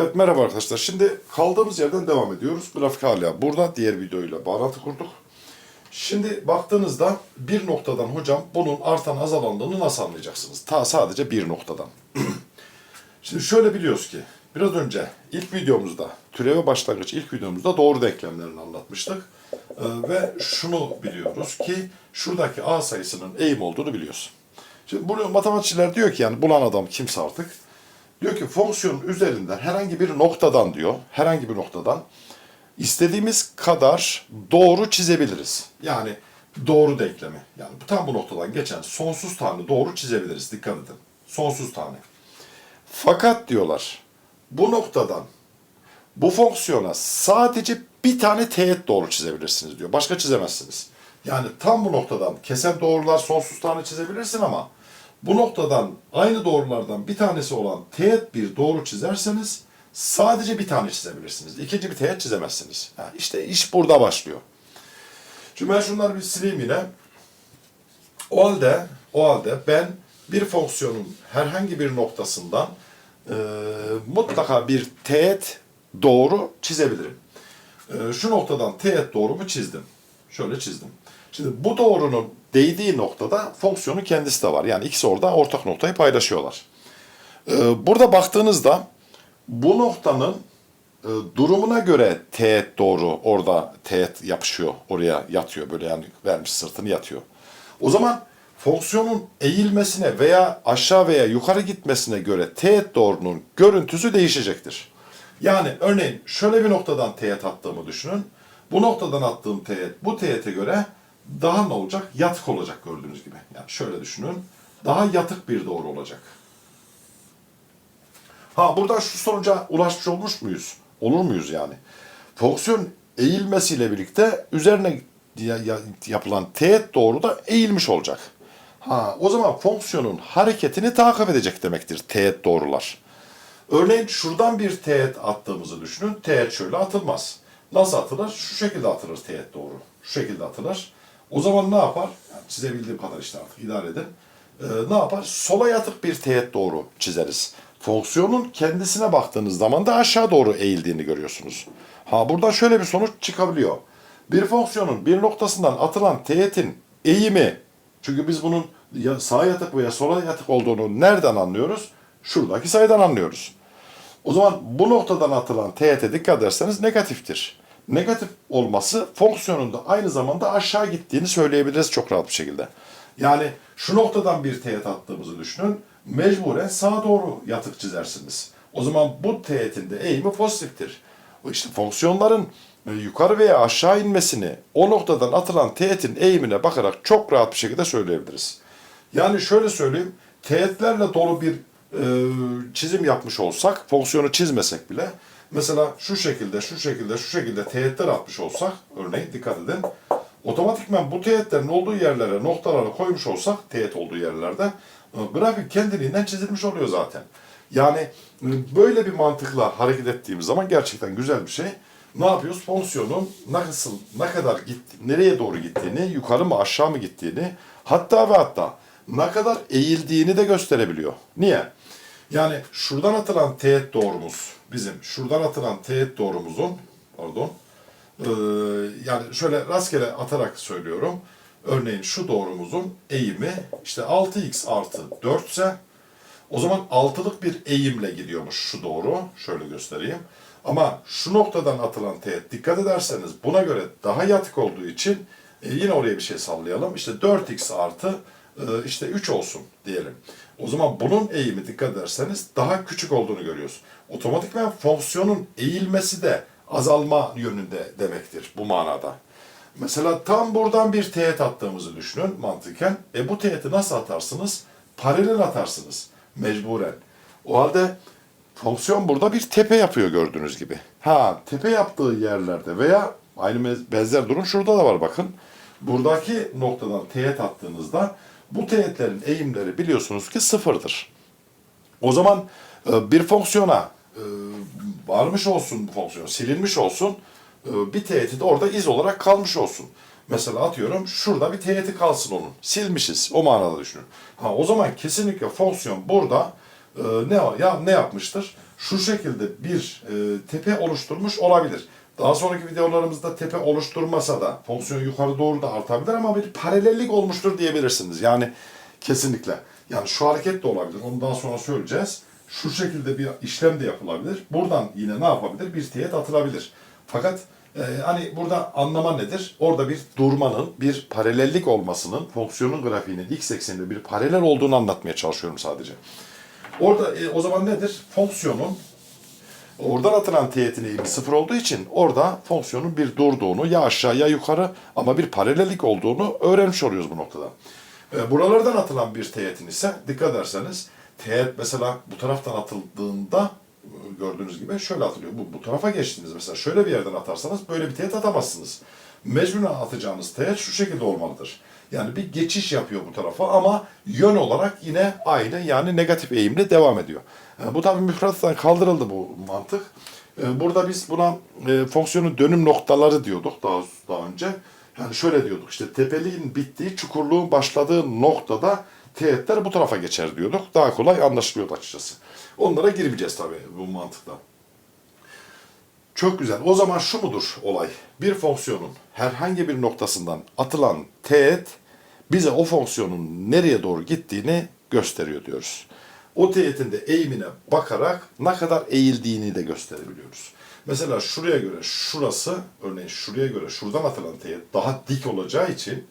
Evet merhaba arkadaşlar. Şimdi kaldığımız yerden devam ediyoruz. Grafik hala burada. Diğer videoyla bağlantı kurduk. Şimdi baktığınızda bir noktadan hocam bunun artan azalandığını nasıl anlayacaksınız? Ta sadece bir noktadan. Şimdi şöyle biliyoruz ki biraz önce ilk videomuzda türeve başlangıç ilk videomuzda doğru denklemlerini anlatmıştık. Ee, ve şunu biliyoruz ki şuradaki A sayısının eğim olduğunu biliyoruz. Şimdi bunu matematikçiler diyor ki yani bulan adam kimse artık diyor ki fonksiyonun üzerinden herhangi bir noktadan diyor herhangi bir noktadan istediğimiz kadar doğru çizebiliriz. Yani doğru denklemi. Yani tam bu noktadan geçen sonsuz tane doğru çizebiliriz. Dikkat edin. Sonsuz tane. Fakat diyorlar bu noktadan bu fonksiyona sadece bir tane teğet doğru çizebilirsiniz diyor. Başka çizemezsiniz. Yani tam bu noktadan kesen doğrular sonsuz tane çizebilirsin ama bu noktadan aynı doğrulardan bir tanesi olan teğet bir doğru çizerseniz sadece bir tane çizebilirsiniz. İkinci bir teğet çizemezsiniz. Yani işte iş burada başlıyor. Şimdi ben şunları bir sileyim yine. O halde, o halde ben bir fonksiyonun herhangi bir noktasından e, mutlaka bir teğet doğru çizebilirim. E, şu noktadan teğet doğrumu çizdim. Şöyle çizdim. Şimdi bu doğrunun değdiği noktada fonksiyonun kendisi de var. Yani ikisi orada ortak noktayı paylaşıyorlar. E, burada baktığınızda bu noktanın e, durumuna göre teğet doğru orada teğet yapışıyor. Oraya yatıyor böyle yani vermiş sırtını yatıyor. O zaman fonksiyonun eğilmesine veya aşağı veya yukarı gitmesine göre teğet doğrunun görüntüsü değişecektir. Yani örneğin şöyle bir noktadan teğet attığımı düşünün. Bu noktadan attığım teğet bu teğete göre daha ne olacak? Yatık olacak gördüğünüz gibi. Yani şöyle düşünün. Daha yatık bir doğru olacak. Ha buradan şu sonuca ulaşmış olmuş muyuz? Olur muyuz yani? Fonksiyon eğilmesiyle birlikte üzerine ya- ya- yapılan teğet doğru da eğilmiş olacak. Ha o zaman fonksiyonun hareketini takip edecek demektir teğet doğrular. Örneğin şuradan bir teğet attığımızı düşünün. Teğet şöyle atılmaz. Nasıl atılır? Şu şekilde atılır teğet doğru. Şu şekilde atılır. O zaman ne yapar? Yani çizebildiğim kadar işte artık idare edin. Ee, ne yapar? Sola yatık bir teğet doğru çizeriz. Fonksiyonun kendisine baktığınız zaman da aşağı doğru eğildiğini görüyorsunuz. Ha buradan şöyle bir sonuç çıkabiliyor. Bir fonksiyonun bir noktasından atılan teğetin eğimi, çünkü biz bunun ya sağa yatık veya sola yatık olduğunu nereden anlıyoruz? Şuradaki sayıdan anlıyoruz. O zaman bu noktadan atılan teğete dikkat ederseniz negatiftir. Negatif olması fonksiyonun da aynı zamanda aşağı gittiğini söyleyebiliriz çok rahat bir şekilde. Yani şu noktadan bir teğet attığımızı düşünün. Mecburen sağa doğru yatık çizersiniz. O zaman bu teğetin de eğimi pozitiftir. İşte fonksiyonların e, yukarı veya aşağı inmesini o noktadan atılan teğetin eğimine bakarak çok rahat bir şekilde söyleyebiliriz. Yani şöyle söyleyeyim, teğetlerle dolu bir e, çizim yapmış olsak, fonksiyonu çizmesek bile, mesela şu şekilde, şu şekilde, şu şekilde teğetler atmış olsak, örneğin dikkat edin, otomatikman bu teğetlerin olduğu yerlere noktaları koymuş olsak, teğet olduğu yerlerde, e, grafik kendiliğinden çizilmiş oluyor zaten. Yani e, böyle bir mantıkla hareket ettiğimiz zaman gerçekten güzel bir şey. Ne yapıyoruz? Fonksiyonun nasıl, ne kadar gitti, nereye doğru gittiğini, yukarı mı aşağı mı gittiğini, hatta ve hatta ne kadar eğildiğini de gösterebiliyor. Niye? Yani şuradan atılan teğet doğrumuz bizim, şuradan atılan teğet doğrumuzun, pardon, ee, yani şöyle rastgele atarak söylüyorum. Örneğin şu doğrumuzun eğimi işte 6x artı 4 ise o zaman altılık bir eğimle gidiyormuş şu doğru. Şöyle göstereyim. Ama şu noktadan atılan teğet dikkat ederseniz buna göre daha yatık olduğu için e, yine oraya bir şey sallayalım. İşte 4x artı e, işte 3 olsun diyelim. O zaman bunun eğimi dikkat ederseniz daha küçük olduğunu görüyoruz. Otomatikman fonksiyonun eğilmesi de azalma yönünde demektir bu manada. Mesela tam buradan bir teğet attığımızı düşünün mantıken. E bu teğeti nasıl atarsınız? Paralel atarsınız mecburen. O halde fonksiyon burada bir tepe yapıyor gördüğünüz gibi. Ha tepe yaptığı yerlerde veya aynı benzer durum şurada da var bakın. Buradaki noktadan teğet attığınızda bu teğetlerin eğimleri biliyorsunuz ki sıfırdır. O zaman e, bir fonksiyona e, varmış olsun bu fonksiyon, silinmiş olsun, e, bir teğeti de orada iz olarak kalmış olsun. Mesela atıyorum şurada bir teğeti kalsın onun. Silmişiz. O manada düşünün. Ha o zaman kesinlikle fonksiyon burada e, ne ya ne yapmıştır? şu şekilde bir e, tepe oluşturmuş olabilir. Daha sonraki videolarımızda tepe oluşturmasa da fonksiyon yukarı doğru da artabilir ama bir paralellik olmuştur diyebilirsiniz. Yani kesinlikle. Yani şu hareket de olabilir. Onu daha sonra söyleyeceğiz. Şu şekilde bir işlem de yapılabilir. Buradan yine ne yapabilir? Bir teğet atılabilir. Fakat e, hani burada anlama nedir? Orada bir durmanın, bir paralellik olmasının, fonksiyonun grafiğinin x ekseninde bir paralel olduğunu anlatmaya çalışıyorum sadece. Orada e, o zaman nedir? Fonksiyonun oradan atılan teğetin eğimi sıfır olduğu için orada fonksiyonun bir durduğunu ya aşağı ya yukarı ama bir paralellik olduğunu öğrenmiş oluyoruz bu noktada. E, buralardan atılan bir teğetin ise dikkat ederseniz teğet mesela bu taraftan atıldığında e, gördüğünüz gibi şöyle atılıyor. Bu, bu tarafa geçtiniz mesela şöyle bir yerden atarsanız böyle bir teğet atamazsınız. Mecburen atacağınız teğet şu şekilde olmalıdır. Yani bir geçiş yapıyor bu tarafa ama yön olarak yine aynı yani negatif eğimle devam ediyor. E, bu tabii müfredattan kaldırıldı bu mantık. E, Burada biz buna e, fonksiyonun dönüm noktaları diyorduk daha, daha önce. Yani şöyle diyorduk işte tepeliğin bittiği, çukurluğun başladığı noktada teğetler bu tarafa geçer diyorduk. Daha kolay anlaşılıyordu açıkçası. Onlara girmeyeceğiz tabii bu mantıkla. Çok güzel. O zaman şu mudur olay? Bir fonksiyonun herhangi bir noktasından atılan teğet bize o fonksiyonun nereye doğru gittiğini gösteriyor diyoruz. O teğetin de eğimine bakarak ne kadar eğildiğini de gösterebiliyoruz. Mesela şuraya göre şurası, örneğin şuraya göre şuradan atılan teğet daha dik olacağı için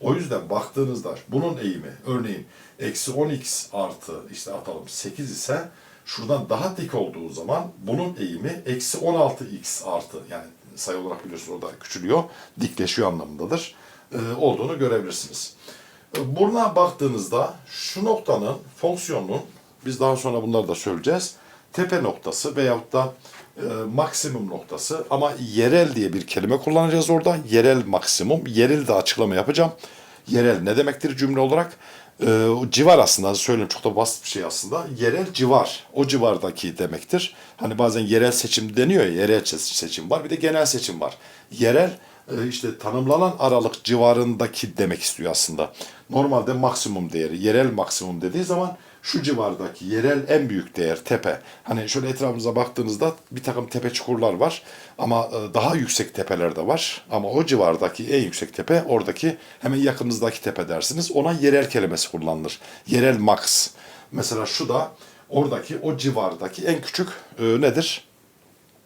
o yüzden baktığınızda bunun eğimi örneğin eksi 10x artı işte atalım 8 ise şuradan daha dik olduğu zaman bunun eğimi eksi 16x artı yani sayı olarak biliyorsunuz orada küçülüyor, dikleşiyor anlamındadır e, olduğunu görebilirsiniz. E, Buna baktığınızda şu noktanın fonksiyonunun biz daha sonra bunları da söyleyeceğiz. Tepe noktası veyahut da e, maksimum noktası ama yerel diye bir kelime kullanacağız orada. Yerel maksimum. Yerel de açıklama yapacağım. Yerel ne demektir cümle olarak? E, civar aslında söyleyeyim çok da basit bir şey aslında. Yerel civar. O civardaki demektir. Hani bazen yerel seçim deniyor ya yerel se- seçim var bir de genel seçim var. Yerel e, işte tanımlanan aralık civarındaki demek istiyor aslında. Normalde maksimum değeri, yerel maksimum dediği zaman şu civardaki yerel en büyük değer tepe. Hani şöyle etrafımıza baktığınızda bir takım tepe çukurlar var ama e, daha yüksek tepeler de var. Ama o civardaki en yüksek tepe oradaki hemen yakınınızdaki tepe dersiniz. Ona yerel kelimesi kullanılır. Yerel max. Mesela şu da oradaki o civardaki en küçük e, nedir?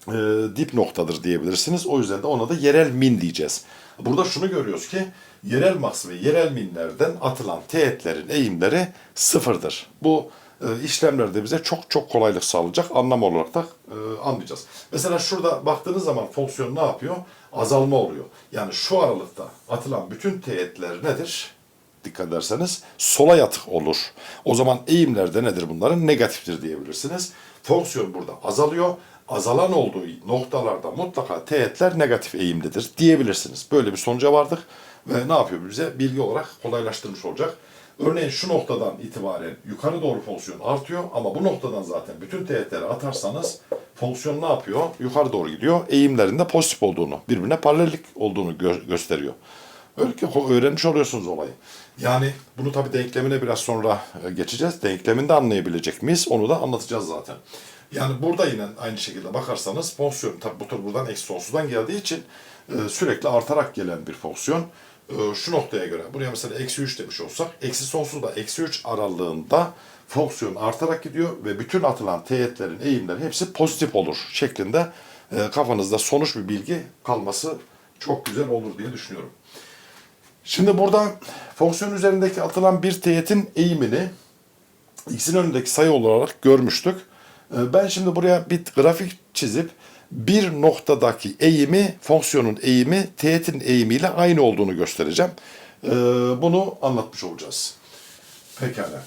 e, dip noktadır diyebilirsiniz. O yüzden de ona da yerel min diyeceğiz. Burada şunu görüyoruz ki yerel max ve yerel minlerden atılan teğetlerin eğimleri sıfırdır. Bu e, işlemlerde bize çok çok kolaylık sağlayacak anlam olarak da e, anlayacağız. Mesela şurada baktığınız zaman fonksiyon ne yapıyor? Azalma oluyor. Yani şu aralıkta atılan bütün teğetler nedir? dikkat ederseniz sola yatık olur. O zaman eğimlerde nedir bunların? Negatiftir diyebilirsiniz. Fonksiyon burada azalıyor. Azalan olduğu noktalarda mutlaka teğetler negatif eğimlidir diyebilirsiniz. Böyle bir sonuca vardık ve ne yapıyor bize? Bilgi olarak kolaylaştırmış olacak. Örneğin şu noktadan itibaren yukarı doğru fonksiyon artıyor ama bu noktadan zaten bütün teğetleri atarsanız fonksiyon ne yapıyor? Yukarı doğru gidiyor. Eğimlerinde pozitif olduğunu, birbirine paralellik olduğunu gö- gösteriyor. Öyle ki öğrenmiş oluyorsunuz olayı. Yani bunu tabii denklemine biraz sonra e, geçeceğiz. Denkleminde anlayabilecek miyiz? Onu da anlatacağız zaten. Yani burada yine aynı şekilde bakarsanız fonksiyon tabii bu tür buradan eksi sonsuzdan geldiği için e, sürekli artarak gelen bir fonksiyon. E, şu noktaya göre buraya mesela eksi 3 demiş olsak eksi sonsuzla eksi 3 aralığında fonksiyon artarak gidiyor ve bütün atılan teğetlerin eğimleri hepsi pozitif olur şeklinde e, kafanızda sonuç bir bilgi kalması çok güzel olur diye düşünüyorum. Şimdi burada fonksiyon üzerindeki atılan bir teğetin eğimini x'in önündeki sayı olarak görmüştük. Ee, Ben şimdi buraya bir grafik çizip bir noktadaki eğimi, fonksiyonun eğimi teğetin eğimiyle aynı olduğunu göstereceğim. Ee, Bunu anlatmış olacağız. Pekala.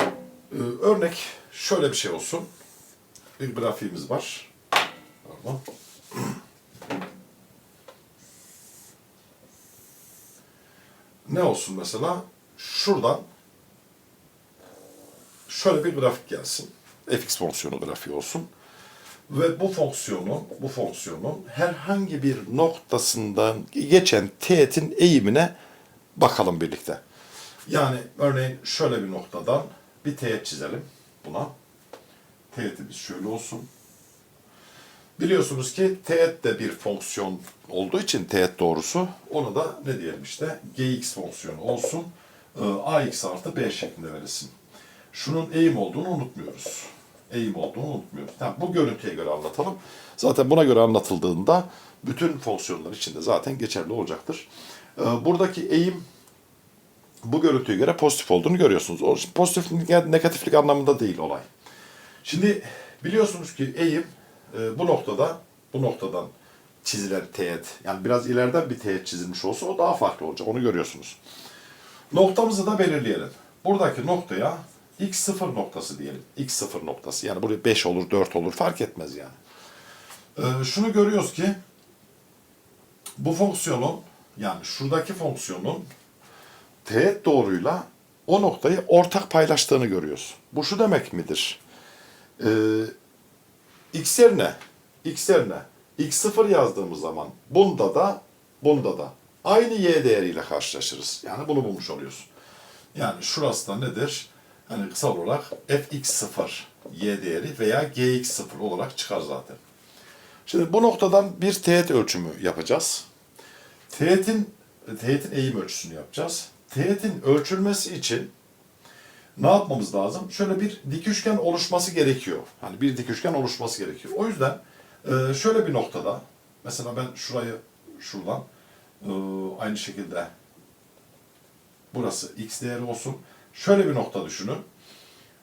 Ee, Örnek şöyle bir şey olsun. Bir grafiğimiz var. Pardon. ne olsun mesela? Şuradan şöyle bir grafik gelsin. Fx fonksiyonu grafiği olsun. Ve bu fonksiyonun, bu fonksiyonun herhangi bir noktasından geçen teğetin eğimine bakalım birlikte. Yani örneğin şöyle bir noktadan bir teğet çizelim buna. Teğetimiz şöyle olsun. Biliyorsunuz ki teğet de bir fonksiyon olduğu için teğet doğrusu onu da ne diyelim işte gx fonksiyonu olsun. Ee, ax artı b şeklinde verilsin. Şunun eğim olduğunu unutmuyoruz. Eğim olduğunu unutmuyoruz. Tamam, bu görüntüye göre anlatalım. Zaten buna göre anlatıldığında bütün fonksiyonlar içinde zaten geçerli olacaktır. Ee, buradaki eğim bu görüntüye göre pozitif olduğunu görüyorsunuz. O pozitif negatiflik anlamında değil olay. Şimdi biliyorsunuz ki eğim e, bu noktada bu noktadan çizilen teğet yani biraz ileriden bir teğet çizilmiş olsa o daha farklı olacak. Onu görüyorsunuz. Noktamızı da belirleyelim. Buradaki noktaya x0 noktası diyelim. x0 noktası. Yani buraya 5 olur, 4 olur fark etmez yani. Ee, şunu görüyoruz ki bu fonksiyonun yani şuradaki fonksiyonun teğet doğruyla o noktayı ortak paylaştığını görüyoruz. Bu şu demek midir? Ee, x yerine x yerine x0 yazdığımız zaman bunda da bunda da aynı y değeriyle karşılaşırız. Yani bunu bulmuş oluyoruz. Yani şurası da nedir? Hani kısa olarak fx0 y değeri veya gx0 olarak çıkar zaten. Şimdi bu noktadan bir teğet ölçümü yapacağız. Teğetin teğetin eğim ölçüsünü yapacağız. Teğetin ölçülmesi için ne yapmamız lazım? Şöyle bir dik üçgen oluşması gerekiyor. Hani bir dik üçgen oluşması gerekiyor. O yüzden e, şöyle bir noktada mesela ben şurayı şuradan e, aynı şekilde burası x değeri olsun. Şöyle bir nokta düşünün.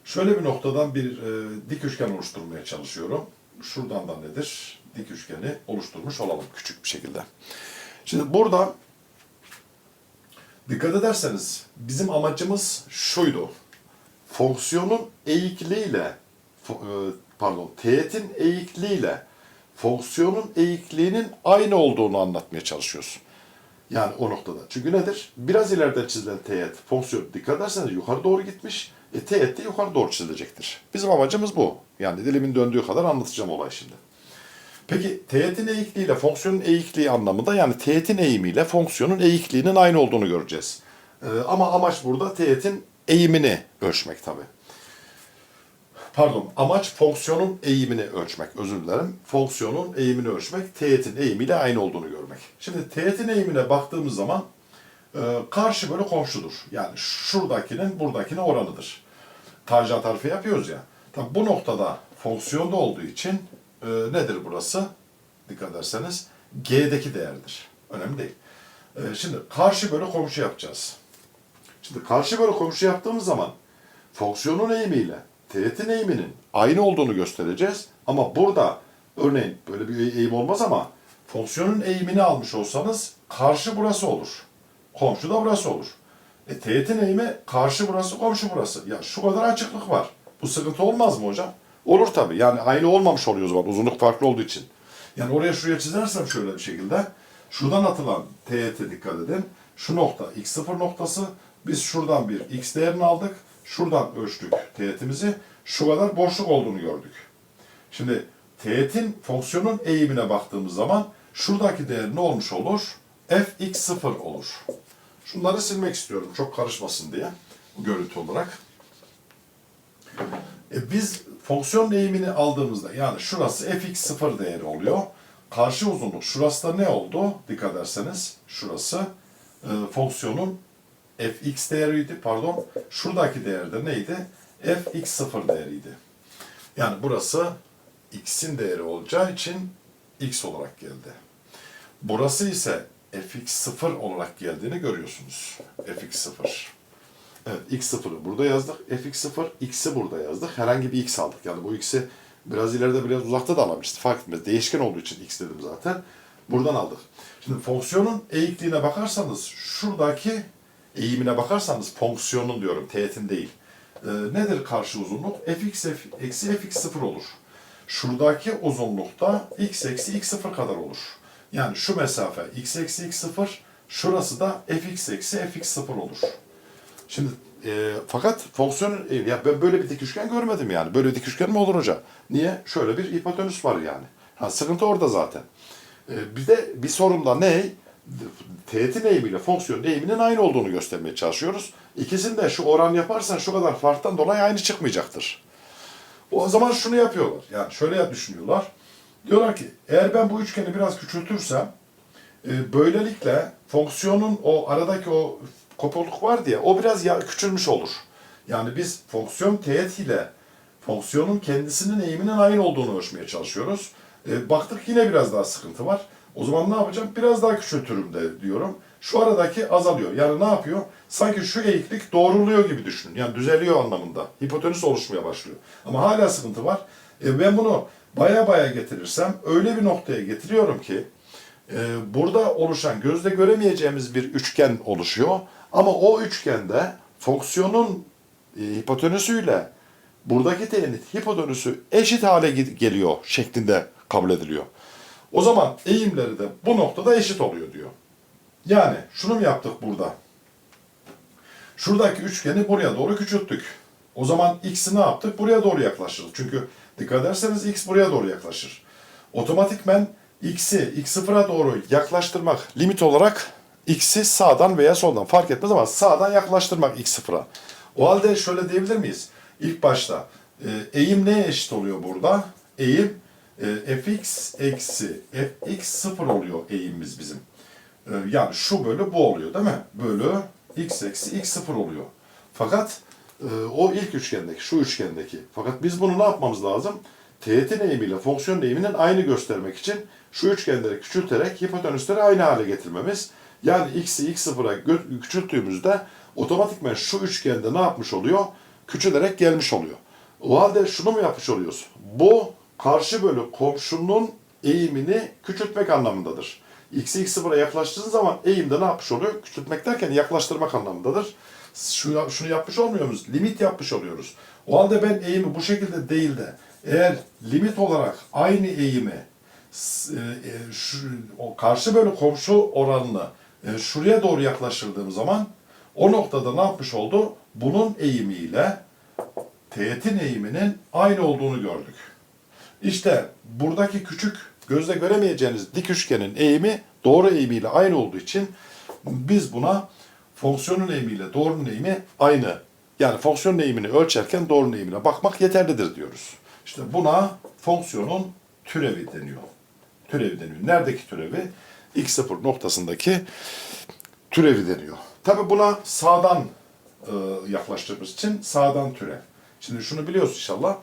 Şöyle bir noktadan bir e, dik üçgen oluşturmaya çalışıyorum. Şuradan da nedir? Dik üçgeni oluşturmuş olalım küçük bir şekilde. Şimdi burada dikkat ederseniz bizim amacımız şuydu. Fonksiyonun eğikliğiyle e, pardon teğetin eğikliğiyle fonksiyonun eğikliğinin aynı olduğunu anlatmaya çalışıyoruz. Yani o noktada. Çünkü nedir? Biraz ileriden çizilen teğet fonksiyon dikkat ederseniz yukarı doğru gitmiş. E, teğet de yukarı doğru çizilecektir. Bizim amacımız bu. Yani dilimin döndüğü kadar anlatacağım olay şimdi. Peki teğetin eğikliğiyle fonksiyonun eğikliği anlamında yani teğetin eğimiyle fonksiyonun eğikliğinin aynı olduğunu göreceğiz. Ee, ama amaç burada teğetin eğimini ölçmek tabi. Pardon, amaç fonksiyonun eğimini ölçmek, özür dilerim. Fonksiyonun eğimini ölçmek, teğetin eğimiyle aynı olduğunu görmek. Şimdi teğetin eğimine baktığımız zaman e, karşı böyle komşudur. Yani şuradakinin buradakine oranıdır. Tanjant tarifi yapıyoruz ya. Tabi bu noktada fonksiyonda olduğu için e, nedir burası? Dikkat ederseniz G'deki değerdir. Önemli değil. E, şimdi karşı böyle komşu yapacağız. Şimdi karşı böyle komşu yaptığımız zaman fonksiyonun eğimiyle teğetin eğiminin aynı olduğunu göstereceğiz. Ama burada örneğin böyle bir eğim olmaz ama fonksiyonun eğimini almış olsanız karşı burası olur. Komşu da burası olur. E teğetin eğimi karşı burası, komşu burası. Ya şu kadar açıklık var. Bu sıkıntı olmaz mı hocam? Olur tabii. Yani aynı olmamış oluyor o zaman uzunluk farklı olduğu için. Yani oraya şuraya çizersem şöyle bir şekilde şuradan atılan teğete dikkat edin. Şu nokta x0 noktası. Biz şuradan bir x değerini aldık. Şuradan ölçtük teğetimizi. Şu kadar boşluk olduğunu gördük. Şimdi teğetin fonksiyonun eğimine baktığımız zaman şuradaki değer ne olmuş olur? fx0 olur. Şunları silmek istiyorum çok karışmasın diye görüntü olarak. E biz fonksiyon eğimini aldığımızda yani şurası fx0 değeri oluyor. Karşı uzunluk şurası da ne oldu? Dikkat ederseniz şurası e, fonksiyonun fx değeriydi pardon. Şuradaki değer de neydi? fx0 değeriydi. Yani burası x'in değeri olacağı için x olarak geldi. Burası ise fx0 olarak geldiğini görüyorsunuz. fx0. Evet x0'ı burada yazdık. fx0 x'i burada yazdık. Herhangi bir x aldık. Yani bu x'i biraz ileride biraz uzakta da alabiliriz. Fark etmez. Değişken olduğu için x dedim zaten. Buradan aldık. Şimdi fonksiyonun eğikliğine bakarsanız şuradaki eğimine bakarsanız fonksiyonun diyorum teğetin değil. Ee, nedir karşı uzunluk? fx eksi fx0 olur. Şuradaki uzunlukta x eksi x0 kadar olur. Yani şu mesafe x eksi x0 şurası da fx eksi fx0 olur. Şimdi e, fakat fonksiyonun e, ya ben böyle bir dik üçgen görmedim yani. Böyle dik üçgen mi olur hoca? Niye? Şöyle bir hipotenüs var yani. Ha, sıkıntı orada zaten. E, bir de bir sorun da ne? Teğetin eğimiyle fonksiyonun eğiminin aynı olduğunu göstermeye çalışıyoruz. İkisinde şu oran yaparsan şu kadar farktan dolayı aynı çıkmayacaktır. O zaman şunu yapıyorlar. Yani şöyle düşünüyorlar. Diyorlar ki eğer ben bu üçgeni biraz küçültürsem e, böylelikle fonksiyonun o aradaki o kopukluk var diye o biraz ya, küçülmüş olur. Yani biz fonksiyon teğet ile fonksiyonun kendisinin eğiminin aynı olduğunu ölçmeye çalışıyoruz. E, baktık yine biraz daha sıkıntı var. O zaman ne yapacağım? Biraz daha küçültürüm de diyorum. Şu aradaki azalıyor. Yani ne yapıyor? Sanki şu eğiklik doğruluyor gibi düşünün. Yani düzeliyor anlamında. Hipotenüs oluşmaya başlıyor. Ama hala sıkıntı var. E, ben bunu baya baya getirirsem öyle bir noktaya getiriyorum ki e, burada oluşan gözle göremeyeceğimiz bir üçgen oluşuyor. Ama o üçgende fonksiyonun e, hipotenüsüyle buradaki t'nin hipotenüsü eşit hale ge- geliyor şeklinde kabul ediliyor. O zaman eğimleri de bu noktada eşit oluyor diyor. Yani şunu mu yaptık burada? Şuradaki üçgeni buraya doğru küçülttük. O zaman x'i ne yaptık? Buraya doğru yaklaştırdık. Çünkü dikkat ederseniz x buraya doğru yaklaşır. Otomatikmen x'i x sıfıra doğru yaklaştırmak limit olarak x'i sağdan veya soldan fark etmez ama sağdan yaklaştırmak x sıfıra. O halde şöyle diyebilir miyiz? İlk başta e, eğim neye eşit oluyor burada? Eğim e, fx eksi fx sıfır oluyor eğimimiz bizim. E, yani şu bölü bu oluyor değil mi? Bölü x eksi x sıfır oluyor. Fakat e, o ilk üçgendeki, şu üçgendeki. Fakat biz bunu ne yapmamız lazım? Teğetin eğimiyle fonksiyon eğiminin aynı göstermek için şu üçgenleri küçülterek hipotenüsleri aynı hale getirmemiz. Yani x'i x sıfıra küçülttüğümüzde otomatikmen şu üçgende ne yapmış oluyor? Küçülerek gelmiş oluyor. O halde şunu mu yapmış oluyoruz? Bu karşı bölü komşunun eğimini küçültmek anlamındadır. X'i x sıfıra yaklaştığınız zaman eğimde ne yapmış oluyor? Küçültmek derken yaklaştırmak anlamındadır. Şunu, şunu yapmış olmuyor muyuz? Limit yapmış oluyoruz. O halde ben eğimi bu şekilde değil de eğer limit olarak aynı eğimi e, e, şu, o karşı bölü komşu oranını e, şuraya doğru yaklaştırdığım zaman o noktada ne yapmış oldu? Bunun eğimiyle teğetin eğiminin aynı olduğunu gördük. İşte buradaki küçük gözle göremeyeceğiniz dik üçgenin eğimi doğru eğimiyle aynı olduğu için biz buna fonksiyonun eğimiyle doğrunun eğimi aynı. Yani fonksiyonun eğimini ölçerken doğrunun eğimine bakmak yeterlidir diyoruz. İşte buna fonksiyonun türevi deniyor. Türevi deniyor. Neredeki türevi? x0 noktasındaki türevi deniyor. Tabi buna sağdan e, yaklaştığımız için sağdan türev. Şimdi şunu biliyoruz inşallah.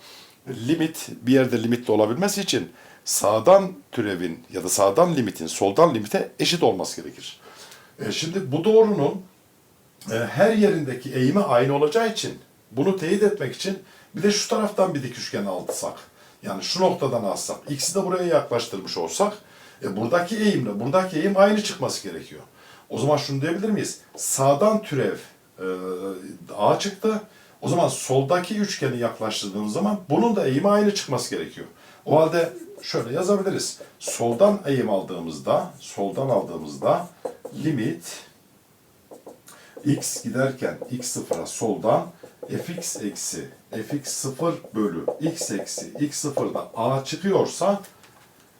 Limit bir yerde limitli olabilmesi için sağdan türevin ya da sağdan limitin soldan limite eşit olması gerekir. E, şimdi bu doğrunun e, her yerindeki eğimi aynı olacağı için bunu teyit etmek için bir de şu taraftan bir dik üçgen alsak. Yani şu noktadan alsak, x'i de buraya yaklaştırmış olsak e, buradaki eğimle buradaki eğim aynı çıkması gerekiyor. O zaman şunu diyebilir miyiz? Sağdan türev e, A çıktı. O zaman soldaki üçgeni yaklaştırdığımız zaman bunun da eğimi aynı çıkması gerekiyor. O halde şöyle yazabiliriz. Soldan eğim aldığımızda, soldan aldığımızda limit x giderken x sıfıra soldan fx eksi fx sıfır bölü x eksi x sıfırda a çıkıyorsa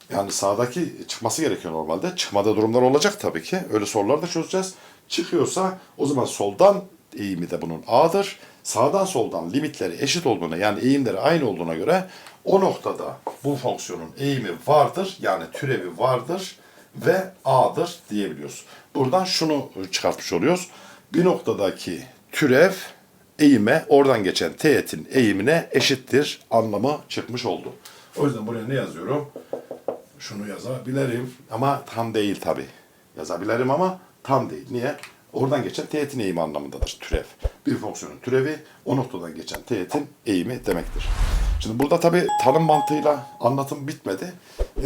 yani sağdaki çıkması gerekiyor normalde. Çıkmada durumlar olacak tabii ki. Öyle sorular da çözeceğiz. Çıkıyorsa o zaman soldan eğimi de bunun a'dır. Sağdan soldan limitleri eşit olduğuna yani eğimleri aynı olduğuna göre o noktada bu fonksiyonun eğimi vardır. Yani türevi vardır ve a'dır diyebiliyoruz. Buradan şunu çıkartmış oluyoruz. Bir noktadaki türev eğime oradan geçen teğetin eğimine eşittir anlamı çıkmış oldu. O yüzden buraya ne yazıyorum? Şunu yazabilirim ama tam değil tabi. Yazabilirim ama tam değil. Niye? Oradan geçen teğetin eğimi anlamındadır türev. Bir fonksiyonun türevi o noktadan geçen teğetin eğimi demektir. Şimdi burada tabi tanım mantığıyla anlatım bitmedi.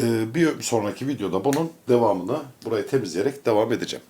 Ee, bir sonraki videoda bunun devamını burayı temizleyerek devam edeceğim.